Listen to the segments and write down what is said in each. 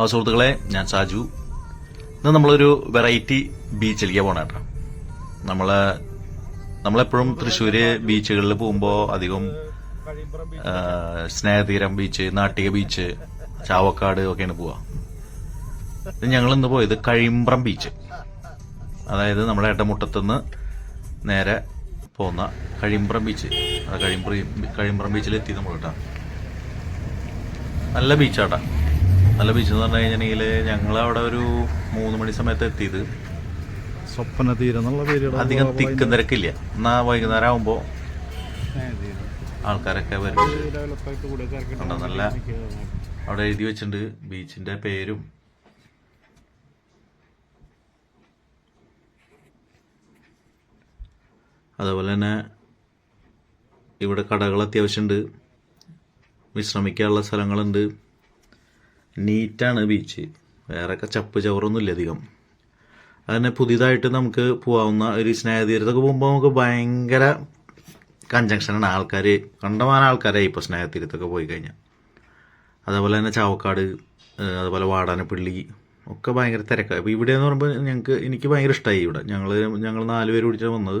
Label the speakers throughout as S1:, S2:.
S1: ആ സുഹൃത്തുക്കളെ ഞാൻ സാജു. ഇന്ന് നമ്മളൊരു വെറൈറ്റി ബീച്ചിലേക്ക് പോണ കേട്ടോ. നമ്മൾ നമ്മളെപ്പോഴും തൃശ്ശൂര് ബീച്ചുകളിൽ പോകുമ്പോൾ അധികം സ്നേഹതീരം ബീച്ച് നാട്ടിക ബീച്ച് ചാവക്കാട് ഒക്കെയാണ് പോവാ. ഞങ്ങൾ ഇന്ന് പോയത് കഴിമ്പ്രം ബീച്ച്. അതായത് നമ്മുടെ ഏട്ടമുട്ടത്തുനിന്ന് നേരെ പോകുന്ന കഴിമ്പ്രം ബീച്ച്. കഴിമ്പ്രം കഴിമ്പ്രം ബീച്ചിൽ എത്തി നമ്മൾ കേട്ടോ. നല്ല ബീച്ചാട്ടാ. നല്ല ബീച്ച് എന്ന് പറഞ്ഞു കഴിഞ്ഞിട്ടുണ്ടെങ്കിൽ ഞങ്ങൾ അവിടെ ഒരു മൂന്ന് മണി സമയത്ത് എത്തിയത്.
S2: സ്വപ്ന തീരം എന്നുള്ള പേര്
S1: അധികം തിക്കും തിരക്കില്ല. എന്നാ വൈകുന്നേരം ആകുമ്പോൾ ആൾക്കാരൊക്കെ വരും. നല്ല അവിടെ എഴുതി വെച്ചിട്ടുണ്ട്. ബീച്ചിന്റെ പേരും. അതുപോലെ തന്നെ ഇവിടെ കടകൾ അത്യാവശ്യമുണ്ട് വിശ്രമിക്കാനുള്ള സ്ഥലങ്ങളുണ്ട്. നീറ്റാണ് ബീച്ച് വേറെ ചപ്പ് ചവറൊന്നുമില്ല അധികം. അതന്നെ പുതിയതായിട്ട് നമുക്ക് പോകാവുന്ന ഒരു സ്നേഹതീരത്തൊക്കെ പോകുമ്പോൾ നമുക്ക് ഭയങ്കര കൺജങ്ഷനാണ് ആൾക്കാർ കണ്ടമാന ആൾക്കാരായി ഇപ്പോൾ സ്നേഹതീരത്തൊക്കെ പോയി കഴിഞ്ഞാൽ അതേപോലെ തന്നെ ചാവക്കാട് അതുപോലെ വാടാനപ്പള്ളി ഒക്കെ ഭയങ്കര തിരക്കാണ് അപ്പോൾ ഇവിടെ എന്ന് പറയുമ്പോൾ ഞങ്ങൾക്ക് എനിക്ക് ഭയങ്കര ഇഷ്ടമായി ഇവിടെ. ഞങ്ങൾ ഞങ്ങൾ നാല് പേര് കൂടിയിട്ടാണ് വന്നത്.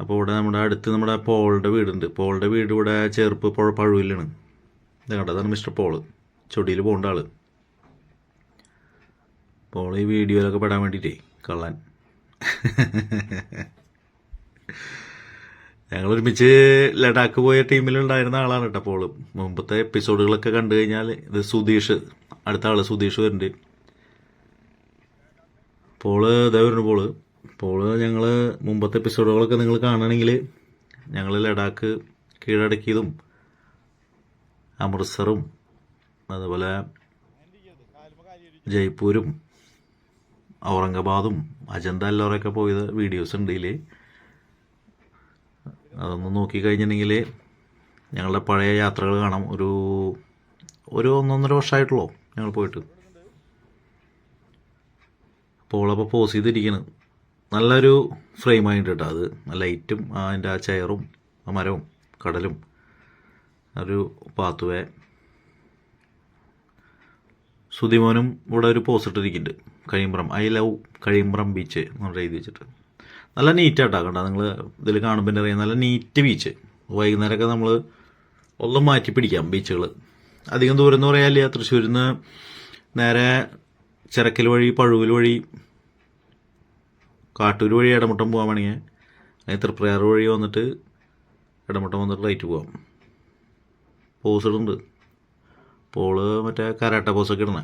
S1: അപ്പോൾ ഇവിടെ നമ്മുടെ അടുത്ത് നമ്മുടെ പോളുടെ വീടുണ്ട്. പോളുടെ വീട് ഇവിടെ ചെറുപ്പ് പുഴ പഴുവിലാണ്. ഇത് കണ്ടോ? അതാണ് മിസ്റ്റർ പോൾ. ചൊടിയിൽ പോകേണ്ട ആൾ. പോൾ ഈ വീഡിയോയിലൊക്കെ പെടാൻ വേണ്ടിയിട്ടേ കള്ളാൻ. ഞങ്ങൾ ഒരുമിച്ച് ലഡാക്ക് പോയ ടീമിലുണ്ടായിരുന്ന ആളാണ് കേട്ടോ പോൾ. മുമ്പത്തെ എപ്പിസോഡുകളൊക്കെ കണ്ടു കഴിഞ്ഞാൽ ഇത് സുധീഷ് അടുത്ത ആൾ സുധീഷ് വരുന്നുണ്ട്. പോൾ ഇതേ വരുന്നു പോൾ. പോൾ ഞങ്ങൾ മുമ്പത്തെ എപ്പിസോഡുകളൊക്കെ നിങ്ങൾ കാണുകയാണെങ്കിൽ ഞങ്ങൾ ലഡാക്ക് കീഴടക്കിയതും അമൃത്സറും അതുപോലെ ജയ്പൂരും ഔറംഗാബാദും അജന്ത എല്ലോറൊക്കെ പോയത് വീഡിയോസ് ഉണ്ട് ഇതിൽ അതൊന്ന് നോക്കിക്കഴിഞ്ഞിട്ടുണ്ടെങ്കിൽ ഞങ്ങളുടെ പഴയ യാത്രകൾ കാണാം. ഒരു ഒരു ഒന്നൊന്നര വർഷമായിട്ടുള്ളൂ ഞങ്ങൾ പോയിട്ട്. അപ്പോൾ അപ്പോൾ പോസ് ചെയ്തിരിക്കുന്നത് നല്ലൊരു ഫ്രെയിമായിട്ട് കേട്ടോ അത്. ലൈറ്റും അതിന്റെ ആ ചെയറും ആ മരവും കടലും. ഒരു പാത്തുവേ. സുതിമോനും ഇവിടെ ഒരു പോസ്റ്റ് ഇട്ടിരിക്കുന്നുണ്ട്. കഴിയുമ്പ്രം ഐ ലവ് കഴിയുമ്പ്രം ബീച്ച് എന്ന് പറഞ്ഞ് എഴുതി വെച്ചിട്ട്. നല്ല നീറ്റായിട്ടാണ് കണ്ട നിങ്ങൾ ഇതിൽ കാണുമ്പോൾ തന്നെ അറിയാം നല്ല നീറ്റ് ബീച്ച് വൈകുന്നേരമൊക്കെ നമ്മൾ ഒന്നും മാറ്റി പിടിക്കാം ബീച്ചുകൾ അധികം ദൂരം എന്ന് പറയാനില്ല തൃശ്ശൂരിൽ നിന്ന് നേരെ ചിറക്കൽ വഴി പഴുവിൽ വഴി കാട്ടൂർ വഴി ഇടമുട്ടം പോകാൻ വേണമെങ്കിൽ അല്ലെങ്കിൽ തൃപ്രയാർ വഴി വന്നിട്ട് ഇടമുട്ടം വന്നിട്ട് റൈറ്റ് പോകാം പോസ് ഇടുന്നുണ്ട് പോൾ മറ്റേ കരാട്ട പോസൊക്കെ ഇടണേ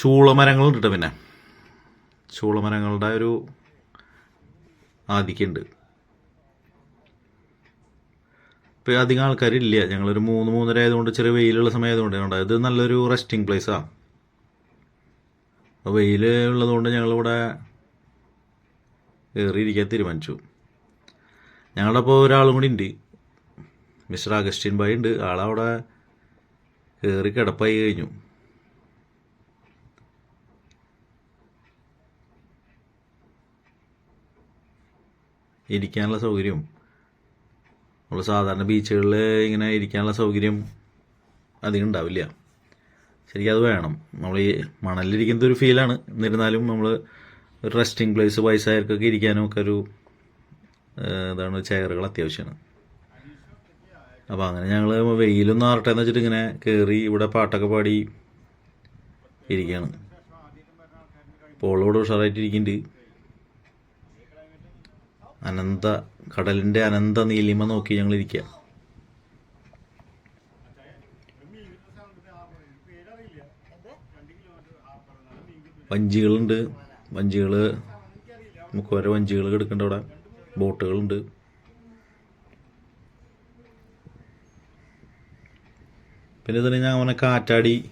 S1: ചൂളമരങ്ങളുണ്ട് കേട്ടോ പിന്നെ? ചൂളമരങ്ങളുടെ ഒരു ആധിക്യമുണ്ട് ഇപ്പോൾ അധികം ആൾക്കാരില്ല. ഞങ്ങളൊരു മൂന്ന് മൂന്നര ആയതുകൊണ്ട് ചെറിയ വെയിലുള്ള സമയം ആയതുകൊണ്ട് കണ്ടോ? ഇത് നല്ലൊരു റെസ്റ്റിംഗ് പ്ലേസാണ് അപ്പോൾ വെയിൽ ഉള്ളതുകൊണ്ട് ഞങ്ങളിവിടെ കയറിയിരിക്കാൻ തീരുമാനിച്ചു. ഞങ്ങളുടെ അപ്പോൾ ഒരാളും കൂടി ഉണ്ട് മിസ്റ്റർ അഗസ്റ്റിൻ ഭായി ഉണ്ട് ആളവിടെ കയറി കിടപ്പായി കഴിഞ്ഞു. ഇരിക്കാനുള്ള സൗകര്യം. നമ്മൾ സാധാരണ ബീച്ചുകളിൽ ഇങ്ങനെ ഇരിക്കാനുള്ള സൗകര്യം അധികം ഉണ്ടാവില്ല. ശരിക്കും അത് വേണം. നമ്മൾ ഈ മണലിരിക്കുന്ന ഒരു ഫീലാണ് എന്നിരുന്നാലും നമ്മൾ ഒരു റെസ്റ്റിംഗ് പ്ലേസ് വയസ്സായവർക്കൊക്കെ ഇരിക്കാനും ഒക്കെ ഒരു ഇതാണ് ചെയറുകൾ അത്യാവശ്യമാണ്. അപ്പോൾ അങ്ങനെ ഞങ്ങൾ വെയിലൊന്നും ആറട്ടെ എന്ന് വെച്ചിട്ട് ഇങ്ങനെ കയറി ഇവിടെ പാട്ടൊക്കെ പാടി ഇരിക്കുകയാണ് പോളോട് ഉഷാറായിട്ട് ഇരിക്കുന്നുണ്ട് അനന്ത കടലിന്റെ അനന്ത നീലിമ നോക്കി ഞങ്ങൾ ഇരിക്കുക വഞ്ചികളുണ്ട്. വഞ്ചികൾ നമുക്ക് ഓരോ വഞ്ചികൾ കിടക്കേണ്ട അവിടെ ബോട്ടുകളുണ്ട്. പിന്നെ ഇതിന് ഞാൻ അങ്ങനെ കാറ്റാടി.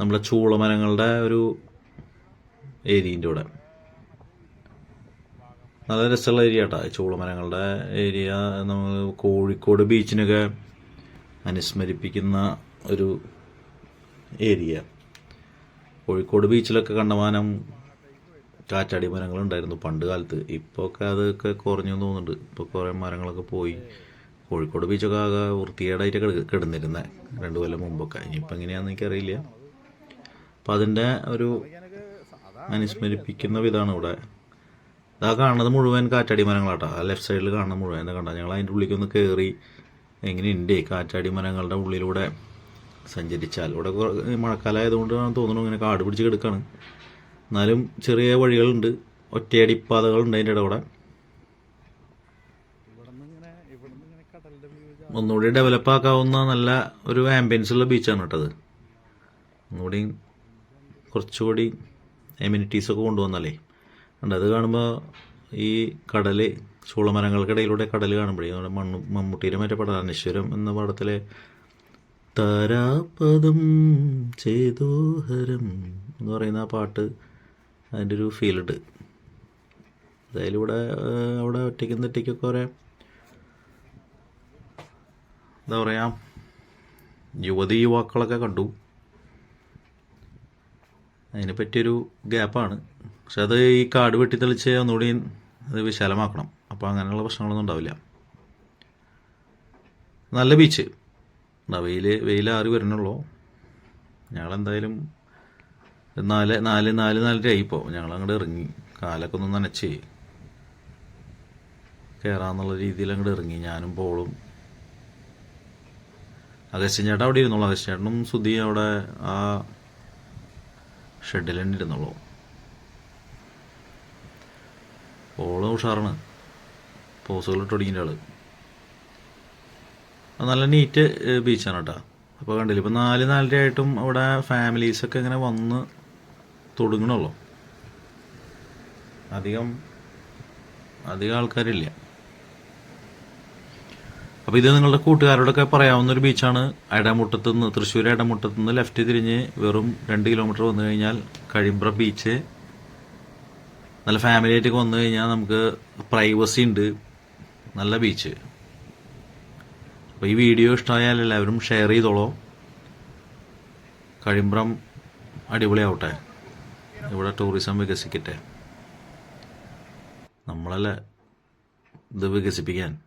S1: നമ്മളെ ചൂളമരങ്ങളുടെ ഒരു ഏരിയന്റെ കൂടെ നല്ല രസമുള്ള ഏരിയ കേട്ടോ. ചൂളമരങ്ങളുടെ ഏരിയ നമ്മൾ കോഴിക്കോട് ബീച്ചിനൊക്കെ അനുസ്മരിപ്പിക്കുന്ന ഒരു ഏരിയ. കോഴിക്കോട് ബീച്ചിലൊക്കെ കണ്ടമാനം കാറ്റാടി മരങ്ങളുണ്ടായിരുന്നു പണ്ട് കാലത്ത്. ഇപ്പോൾ ഒക്കെ അതൊക്കെ കുറഞ്ഞു തോന്നുന്നുണ്ട്. ഇപ്പോൾ കുറേ മരങ്ങളൊക്കെ പോയി. കോഴിക്കോട് ബീച്ചൊക്കെ ആകെ വൃത്തികേടായിട്ട് കിട- കിടന്നിരുന്നത് രണ്ട് കൊല്ലം മുമ്പൊക്കെ. ഇനിയിപ്പോൾ എങ്ങനെയാണെന്ന് എനിക്കറിയില്ല. അപ്പം അതിന്റെ ഒരു അനുസ്മരിപ്പിക്കുന്ന വിധമാണ് ഇവിടെ. ഇതാ കാണുന്നത് മുഴുവൻ കാറ്റാടി മരങ്ങളാട്ടോ. ആ ലെഫ്റ്റ് സൈഡിൽ കാണുന്ന മുഴുവൻ. എന്താ കണ്ട ഞങ്ങൾ അതിന്റെ ഉള്ളിലേക്കൊന്ന് കയറി എങ്ങനെയുണ്ട്? കാറ്റാടി മരങ്ങളുടെ ഉള്ളിലൂടെ സഞ്ചരിച്ചാൽ. ഇവിടെ കുറ- മഴക്കാലമായതുകൊണ്ട് തോന്നുന്നു ഇങ്ങനെ കാട് പിടിച്ച് കിടക്കാണ്. എന്നാലും ചെറിയ വഴികളുണ്ട്. ഒറ്റയടി പാതകളുണ്ട് അതിന്റെ ഇടകൂടെ. ഒന്നുകൂടി ഡെവലപ്പ് ആക്കാവുന്ന നല്ല ഒരു ആംബിയൻസ് ഉള്ള ബീച്ചാണ് കേട്ടത് ഒന്നുകൂടി കുറച്ചുകൂടി എമ്യൂണിറ്റീസ് ഒക്കെ കൊണ്ടുവന്നാലേ. ഉണ്ട് അത് കാണുമ്പോൾ ഈ കടൽ ചൂളമരങ്ങൾക്കിടയിലൂടെ കടൽ കാണുമ്പോഴേ നമ്മുടെ മണ്ണു മമ്മൂട്ടിയുടെ മറ്റേ പടം അനശ്വരം എന്ന പടത്തിലെ താരാപദം ചേതോഹരം എന്ന് പറയുന്ന ആ പാട്ട് അതിന്റെ ഒരു ഫീലുണ്ട്. എന്തായാലും ഇവിടെ അവിടെ ഒറ്റയ്ക്കും തെറ്റയ്ക്കൊക്കെ കുറേ എന്താ പറയുക യുവതി യുവാക്കളൊക്കെ കണ്ടു. അതിനെ പറ്റിയൊരു ഗ്യാപ്പാണ്. പക്ഷെ അത് ഈ കാട് വെട്ടിത്തെളിച്ച് ഒന്നുകൂടി അത് വിശാലമാക്കണം. അപ്പോൾ അങ്ങനെയുള്ള പ്രശ്നങ്ങളൊന്നും ഉണ്ടാവില്ല. നല്ല ബീച്ച്. വെയിൽ വെയിൽ വെയിലാറി വരണുള്ളൂ. ഞങ്ങളെന്തായാലും നാല് നാല് നാല് ഞങ്ങൾ അങ്ങോട്ട് ഇറങ്ങി. കാലൊക്കെ ഒന്ന് നനച്ച്. കയറാന്നുള്ള രീതിയിൽ അങ്ങോട്ട് ഇറങ്ങി. ഞാനും പോളും. അഗസ്റ്റ്യൻ ചേട്ടൻ അവിടെ ഇരുന്നോളൂ. അഗസ്റ്റ്യൻ ചേട്ടനും സുധി അവിടെ ആ ഷെഡിൽ തന്നെ ഇരുന്നോളൂ. ഓൾ ഉഷാറാണ്. പോസുകൾ ഇട്ട് തുടങ്ങിയ ആൾ. നല്ല നീറ്റ് ബീച്ചാണ് കേട്ടോ അപ്പോൾ കണ്ടില്ല? ഇപ്പം നാല് നാലര ആയിട്ടും അവിടെ ഫാമിലീസൊക്കെ ഇങ്ങനെ വന്ന് തുടങ്ങണുള്ളൂ. അധികം അധികം ആൾക്കാരില്ല. അപ്പോൾ ഇത് നിങ്ങളുടെ കൂട്ടുകാരോടൊക്കെ പറയാവുന്ന ഒരു ബീച്ചാണ് എടമുട്ടത്ത് നിന്ന് തൃശ്ശൂർ എടമുട്ടത്ത് നിന്ന് ലെഫ്റ്റ് തിരിഞ്ഞ് വെറും രണ്ട് കിലോമീറ്റർ വന്നു കഴിഞ്ഞാൽ കഴിമ്പ്ര ബീച്ച് നല്ല ഫാമിലി ആയിട്ടൊക്കെ വന്നു കഴിഞ്ഞാൽ നമുക്ക് പ്രൈവസി ഉണ്ട്. നല്ല ബീച്ച് അപ്പോൾ ഈ വീഡിയോ ഇഷ്ടമായാൽ എല്ലാവരും ഷെയർ ചെയ്തോളൂ. കഴിമ്പ്രം അടിപൊളിയാവട്ടെ. ഇവിടെ ടൂറിസം വികസിക്കട്ടെ? നമ്മളല്ലേ ഇത് വികസിപ്പിക്കാൻ?